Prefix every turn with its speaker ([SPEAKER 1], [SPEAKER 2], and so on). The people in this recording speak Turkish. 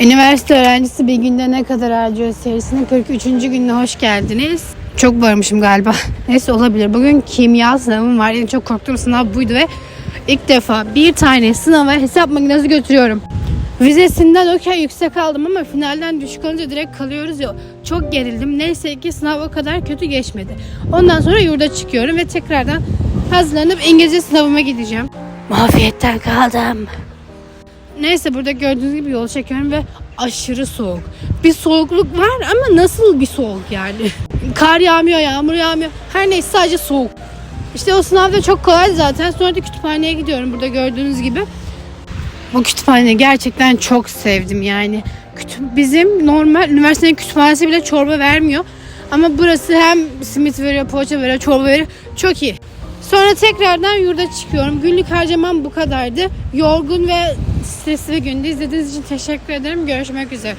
[SPEAKER 1] Üniversite öğrencisi bir günde ne kadar harcıyor serisinin 43. gününe hoş geldiniz. Çok bağırmışım galiba. Neyse olabilir. Bugün kimya sınavım var. En çok korktuğum sınav buydu ve ilk defa bir tane sınava hesap makinesi götürüyorum. Vizesinden okey yüksek aldım ama finalden düşük olunca direkt kalıyoruz ya. Çok gerildim. Neyse ki sınav o kadar kötü geçmedi. Ondan sonra yurda çıkıyorum ve tekrardan hazırlanıp İngilizce sınavıma gideceğim. Mafiyetten kaldım. Neyse burada gördüğünüz gibi yol çekiyorum ve aşırı soğuk. Bir soğukluk var ama nasıl bir soğuk yani? Kar yağmıyor, yağmur yağmıyor. Her neyse sadece soğuk. İşte o sınavda çok kolay zaten. Sonra da kütüphaneye gidiyorum burada gördüğünüz gibi. O kütüphaneyi gerçekten çok sevdim yani. Bizim normal üniversitenin kütüphanesi bile çorba vermiyor. Ama burası hem simit veriyor, poğaça veriyor, çorba veriyor. Çok iyi. Sonra tekrardan yurda çıkıyorum. Günlük harcamam bu kadardı. Yorgun ve stresli bir gündü. İzlediğiniz için teşekkür ederim. Görüşmek üzere.